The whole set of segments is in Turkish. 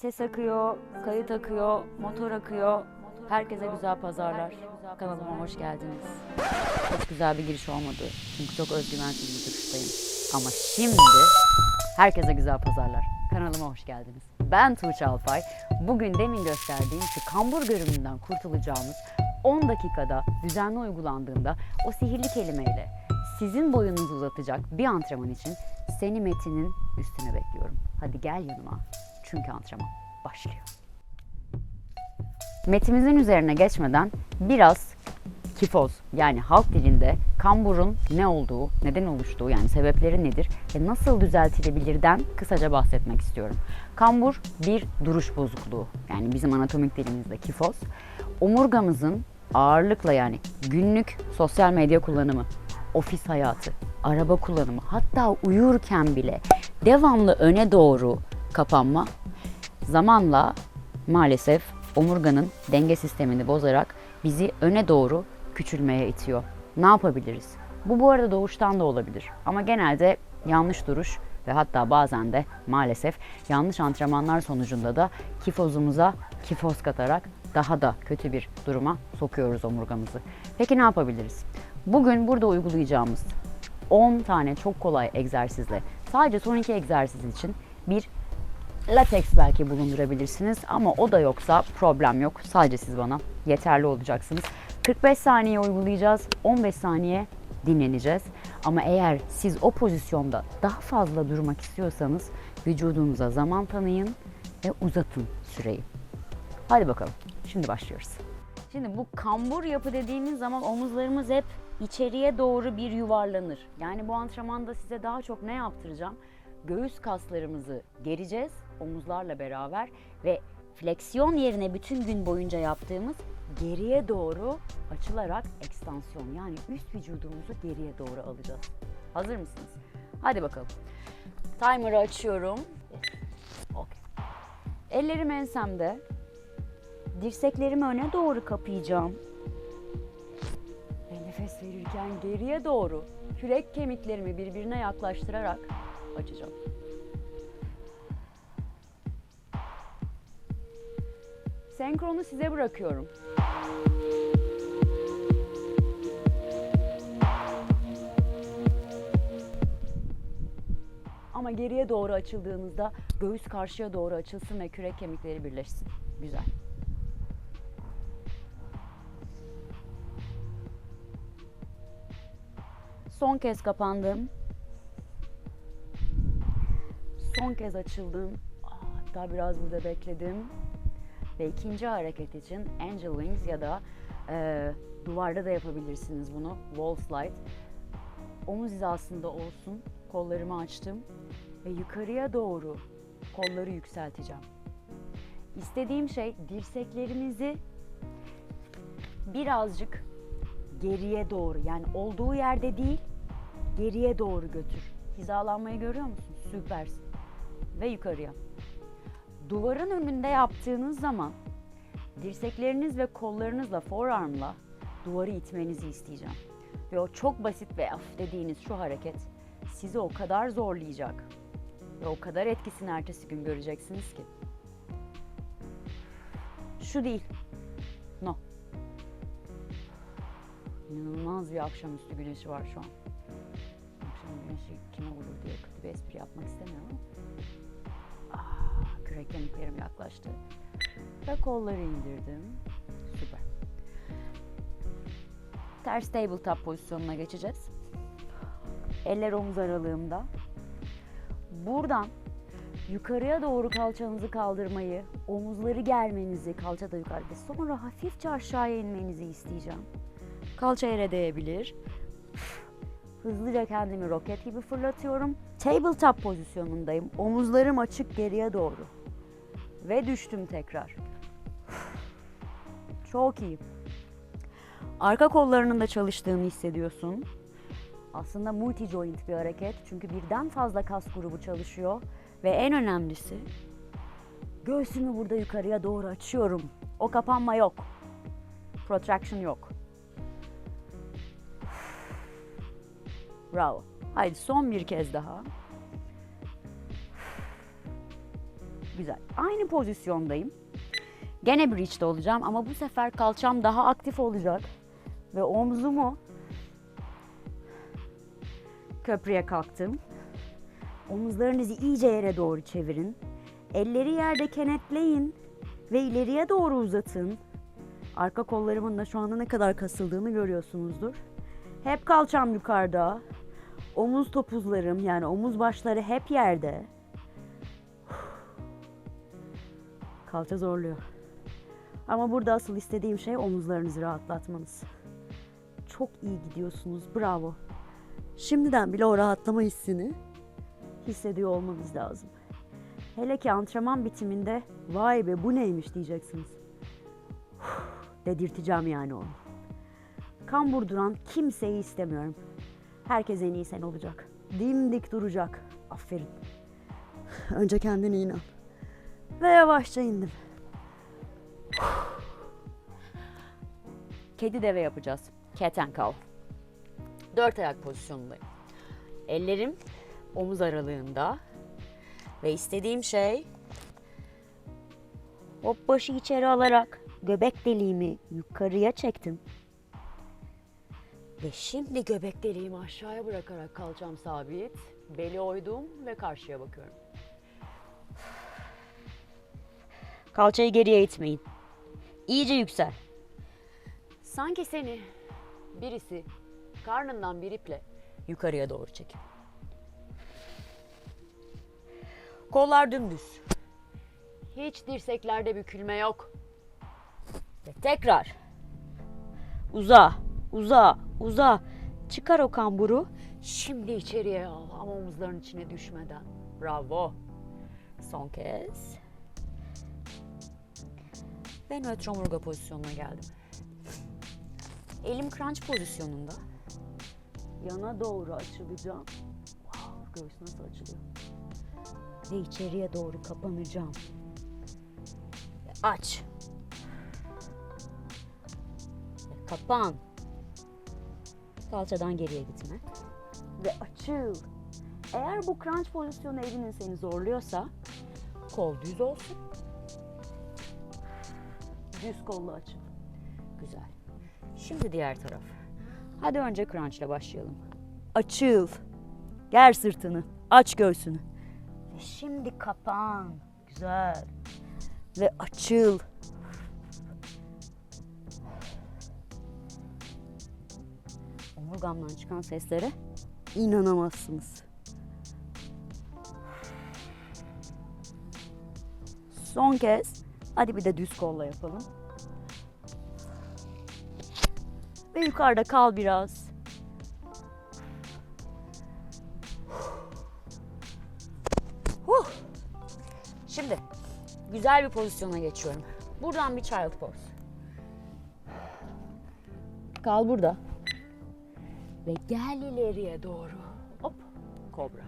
Ses akıyor, kayıt akıyor, motor akıyor. Herkese güzel pazarlar. Kanalıma hoş geldiniz. Çok güzel bir giriş olmadı. Çünkü çok özgüvensiz bir duruştayım. Ama şimdi herkese güzel pazarlar. Kanalıma hoş geldiniz. Ben Tuğçe Alpay. Bugün demin gösterdiğim şu kambur görünümünden kurtulacağımız 10 dakikada düzenli uygulandığında o sihirli kelimeyle sizin boyunuzu uzatacak bir antrenman için seni Metin'in üstüne bekliyorum. Hadi gel yanıma. Çünkü antrenman başlıyor. Metimizin üzerine geçmeden biraz kifoz yani halk dilinde kamburun ne olduğu, neden oluştuğu yani sebepleri nedir ve nasıl düzeltilebilirden kısaca bahsetmek istiyorum. Kambur bir duruş bozukluğu yani bizim anatomik dilimizde kifoz. Omurgamızın ağırlıkla yani günlük sosyal medya kullanımı, ofis hayatı, araba kullanımı hatta uyurken bile devamlı öne doğru kapanma zamanla maalesef omurganın denge sistemini bozarak bizi öne doğru küçülmeye itiyor. Ne yapabiliriz? Bu bu arada doğuştan da olabilir ama genelde yanlış duruş ve hatta bazen de maalesef yanlış antrenmanlar sonucunda da kifozumuza kifoz katarak daha da kötü bir duruma sokuyoruz omurgamızı. Peki ne yapabiliriz? Bugün burada uygulayacağımız 10 tane çok kolay egzersizle sadece son iki egzersiz için bir Latex belki bulundurabilirsiniz ama o da yoksa problem yok. Sadece siz bana yeterli olacaksınız. 45 saniye uygulayacağız. 15 saniye dinleneceğiz. Ama eğer siz o pozisyonda daha fazla durmak istiyorsanız vücudunuza zaman tanıyın ve uzatın süreyi. Hadi bakalım. Şimdi başlıyoruz. Şimdi bu kambur yapı dediğimiz zaman omuzlarımız hep içeriye doğru bir yuvarlanır. Yani bu antrenmanda size daha çok ne yaptıracağım? Göğüs kaslarımızı gereceğiz omuzlarla beraber ve fleksiyon yerine bütün gün boyunca yaptığımız geriye doğru açılarak ekstansiyon yani üst vücudumuzu geriye doğru alacağız. Hazır mısınız? Hadi bakalım. Timer'ı açıyorum. Okay. Ellerim ensemde. Dirseklerimi öne doğru kapayacağım. Ve nefes verirken geriye doğru kürek kemiklerimi birbirine yaklaştırarak açacağım. Senkronu size bırakıyorum. Ama geriye doğru açıldığınızda göğüs karşıya doğru açılsın ve kürek kemikleri birleşsin. Güzel. Son kez kapandım. Son kez açıldım. Hatta biraz burada bekledim. Ve ikinci hareket için Angel Wings ya da e, duvarda da yapabilirsiniz bunu. Wall Slide. Omuz hizasında olsun. Kollarımı açtım. Ve yukarıya doğru kolları yükselteceğim. İstediğim şey dirseklerinizi birazcık geriye doğru yani olduğu yerde değil geriye doğru götür. Hizalanmayı görüyor musun? Süpersin. Ve yukarıya. Duvarın önünde yaptığınız zaman dirsekleriniz ve kollarınızla forearm'la duvarı itmenizi isteyeceğim. Ve o çok basit ve af dediğiniz şu hareket sizi o kadar zorlayacak ve o kadar etkisini ertesi gün göreceksiniz ki. Şu değil. No. İnanılmaz bir akşamüstü güneşi var şu an. Akşam güneşi kime vurur diye kötü bir espri yapmak istemiyorum ama. Kürek yaklaştı. Ve kolları indirdim. Süper. Ters tabletop pozisyonuna geçeceğiz. Eller omuz aralığımda. Buradan yukarıya doğru kalçanızı kaldırmayı, omuzları germenizi, kalça da yukarıda. Sonra hafifçe aşağıya inmenizi isteyeceğim. Kalça yere değebilir. Hızlıca kendimi roket gibi fırlatıyorum. Tabletop pozisyonundayım. Omuzlarım açık geriye doğru. Ve düştüm tekrar. Çok iyi. Arka kollarının da çalıştığını hissediyorsun. Aslında multi joint bir hareket. Çünkü birden fazla kas grubu çalışıyor. Ve en önemlisi göğsümü burada yukarıya doğru açıyorum. O kapanma yok. Protraction yok. Bravo. Haydi son bir kez daha. Güzel. Aynı pozisyondayım. Gene bridge'de olacağım ama bu sefer kalçam daha aktif olacak. Ve omzumu köprüye kalktım. Omuzlarınızı iyice yere doğru çevirin. Elleri yerde kenetleyin ve ileriye doğru uzatın. Arka kollarımın da şu anda ne kadar kasıldığını görüyorsunuzdur. Hep kalçam yukarıda. Omuz topuzlarım yani omuz başları hep yerde. Kalça zorluyor. Ama burada asıl istediğim şey omuzlarınızı rahatlatmanız. Çok iyi gidiyorsunuz. Bravo. Şimdiden bile o rahatlama hissini hissediyor olmanız lazım. Hele ki antrenman bitiminde vay be bu neymiş diyeceksiniz. Uf, Dedirteceğim yani onu. Kan vurduran kimseyi istemiyorum. Herkes en iyi sen olacak. Dimdik duracak. Aferin. Önce kendine inan. Ve yavaşça indim. Kedi deve yapacağız. Cat and cow. Dört ayak pozisyonundayım. Ellerim omuz aralığında. Ve istediğim şey hop başı içeri alarak göbek deliğimi yukarıya çektim. Ve şimdi göbek deliğimi aşağıya bırakarak kalçam sabit. Beli oydum ve karşıya bakıyorum. Kalçayı geriye itmeyin. İyice yüksel. Sanki seni birisi karnından bir iple yukarıya doğru çekiyor. Kollar dümdüz. Hiç dirseklerde bükülme yok. Ve tekrar. Uza, uza, uza. Çıkar o kamburu. Şimdi içeriye al ama omuzların içine düşmeden. Bravo. Son kez. Ve nötr omurga pozisyonuna geldim. Elim crunch pozisyonunda. Yana doğru açılacağım. Wow, göğüs nasıl açılıyor? Ve içeriye doğru kapanacağım. Aç. Kapan. Kalçadan geriye gitme. Ve açıl. Eğer bu crunch pozisyonu elinin seni zorluyorsa kol düz olsun. Düz kollu açıl. Güzel. Şimdi diğer taraf. Hadi önce crunch ile başlayalım. Açıl. Ger sırtını. Aç göğsünü. Ve şimdi kapan. Güzel. Ve açıl. Omurgamdan çıkan seslere inanamazsınız. Son kez. Hadi bir de düz kolla yapalım. Ve yukarıda kal biraz. Huh. Şimdi güzel bir pozisyona geçiyorum. Buradan bir child pose. Kal burada. Ve gel ileriye doğru. Hop. Kobra.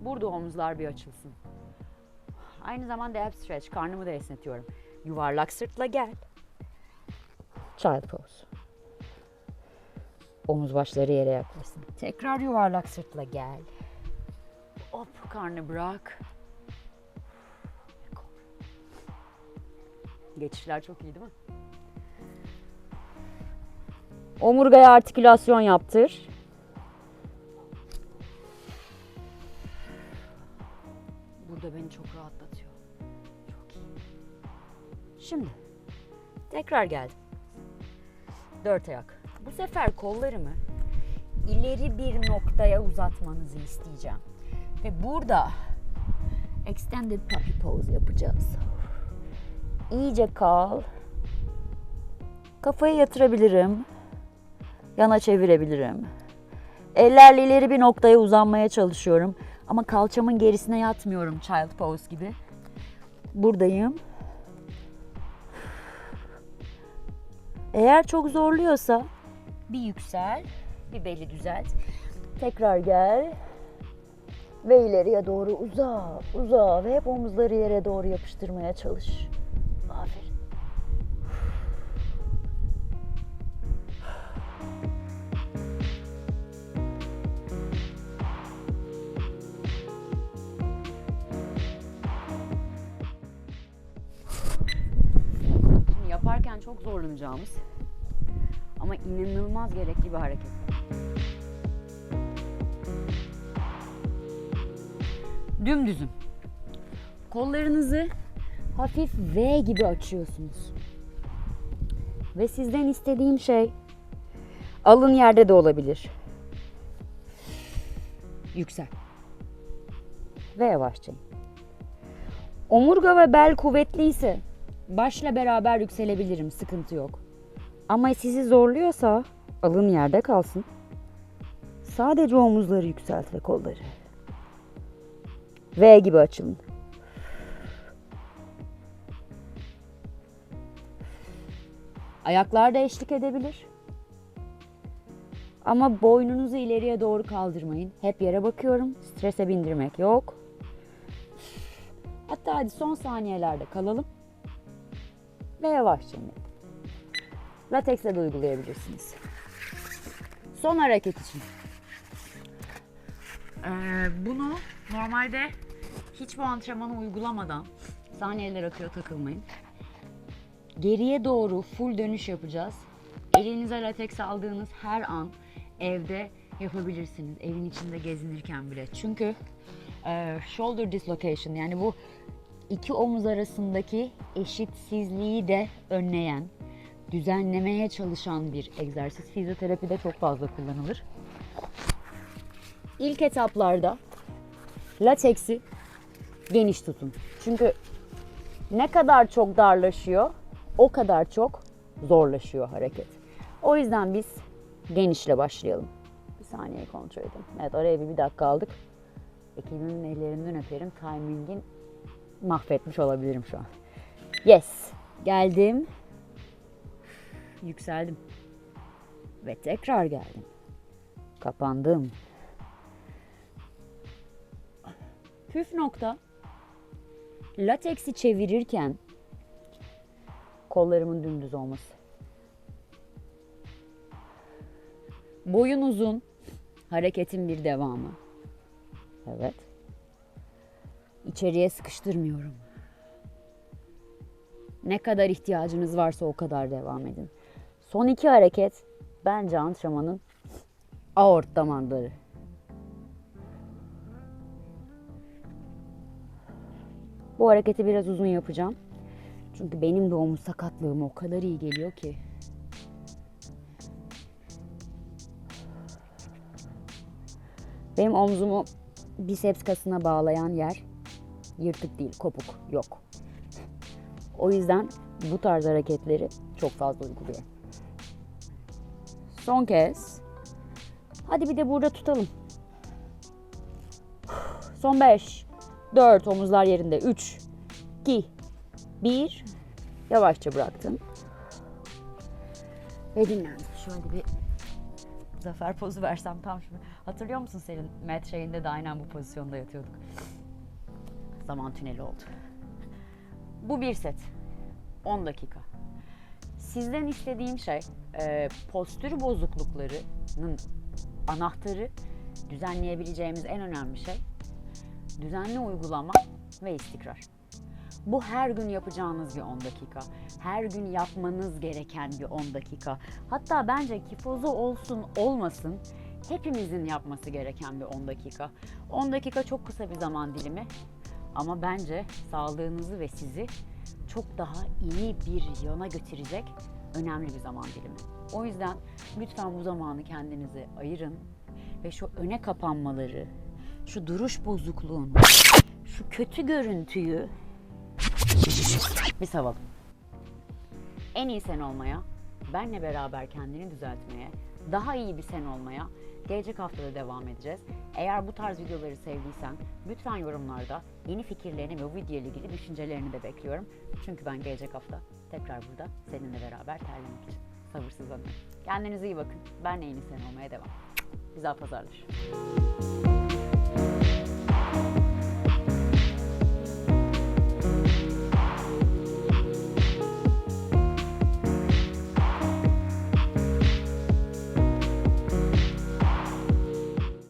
Burada omuzlar bir açılsın. Aynı zamanda ab stretch. Karnımı da esnetiyorum. Yuvarlak sırtla gel. Child pose. Omuz başları yere yaklaşsın. Tekrar yuvarlak sırtla gel. Hop karnı bırak. Geçişler çok iyi değil mi? Omurgaya artikülasyon yaptır. Burada beni çok Şimdi tekrar geldim. Dört ayak. Bu sefer kollarımı ileri bir noktaya uzatmanızı isteyeceğim. Ve burada extended puppy pose yapacağız. İyice kal. Kafayı yatırabilirim. Yana çevirebilirim. Ellerle ileri bir noktaya uzanmaya çalışıyorum. Ama kalçamın gerisine yatmıyorum child pose gibi. Buradayım. Eğer çok zorluyorsa bir yüksel, bir beli düzelt. Tekrar gel ve ileriye doğru uza, uza ve hep omuzları yere doğru yapıştırmaya çalış. Aferin. Şimdi yaparken çok zorlanacağımız inanılmaz gerekli bir hareket. Dümdüzüm. Kollarınızı hafif V gibi açıyorsunuz. Ve sizden istediğim şey alın yerde de olabilir. Yüksel. Ve yavaşça. Omurga ve bel kuvvetliyse başla beraber yükselebilirim. Sıkıntı yok. Ama sizi zorluyorsa alın yerde kalsın. Sadece omuzları yükselt ve kolları. V gibi açılın. Ayaklar da eşlik edebilir. Ama boynunuzu ileriye doğru kaldırmayın. Hep yere bakıyorum. Strese bindirmek yok. Hatta hadi son saniyelerde kalalım. Ve yavaşça inelim. Lateksle de uygulayabilirsiniz. Son hareket için. Ee, bunu normalde hiç bu antrenmanı uygulamadan saniyeler akıyor takılmayın. Geriye doğru full dönüş yapacağız. Elinize lateks aldığınız her an evde yapabilirsiniz. Evin içinde gezinirken bile. Çünkü e, shoulder dislocation yani bu iki omuz arasındaki eşitsizliği de önleyen, düzenlemeye çalışan bir egzersiz. Fizyoterapide çok fazla kullanılır. İlk etaplarda lateksi geniş tutun. Çünkü ne kadar çok darlaşıyor, o kadar çok zorlaşıyor hareket. O yüzden biz genişle başlayalım. Bir saniye kontrol edelim. Evet oraya bir, bir dakika aldık. Ekibimin ellerinden öperim. Timing'in mahvetmiş olabilirim şu an. Yes. Geldim. Yükseldim. Ve tekrar geldim. Kapandım. Püf nokta. Lateksi çevirirken kollarımın dümdüz olması. Boyun uzun, hareketin bir devamı. Evet. İçeriye sıkıştırmıyorum. Ne kadar ihtiyacınız varsa o kadar devam edin. Son iki hareket bence antrenmanın aort damarları. Bu hareketi biraz uzun yapacağım. Çünkü benim de omuz sakatlığım o kadar iyi geliyor ki. Benim omzumu biceps kasına bağlayan yer yırtık değil, kopuk yok. O yüzden bu tarz hareketleri çok fazla uyguluyorum. Son kez. Hadi bir de burada tutalım. Son 5, 4, omuzlar yerinde. 3, 2, 1. Yavaşça bıraktın. Ve dinlendin. Şöyle bir zafer pozu versem tam şimdi. Hatırlıyor musun senin mat şeyinde de aynen bu pozisyonda yatıyorduk. Zaman tüneli oldu. Bu bir set. 10 dakika. Sizden istediğim şey e, postür bozukluklarının anahtarı düzenleyebileceğimiz en önemli şey düzenli uygulama ve istikrar. Bu her gün yapacağınız bir 10 dakika. Her gün yapmanız gereken bir 10 dakika. Hatta bence kifozu olsun olmasın hepimizin yapması gereken bir 10 dakika. 10 dakika çok kısa bir zaman dilimi ama bence sağlığınızı ve sizi çok daha iyi bir yana götürecek önemli bir zaman dilimi. O yüzden lütfen bu zamanı kendinize ayırın ve şu öne kapanmaları, şu duruş bozukluğunu, şu kötü görüntüyü bir savalım. En iyi sen olmaya, benle beraber kendini düzeltmeye, daha iyi bir sen olmaya gelecek haftada devam edeceğiz. Eğer bu tarz videoları sevdiysen lütfen yorumlarda yeni fikirlerini ve bu video ile ilgili düşüncelerini de bekliyorum. Çünkü ben gelecek hafta tekrar burada seninle beraber terlemek için sabırsızlanıyorum. Kendinize iyi bakın. Ben en sen olmaya devam. Güzel pazarlar.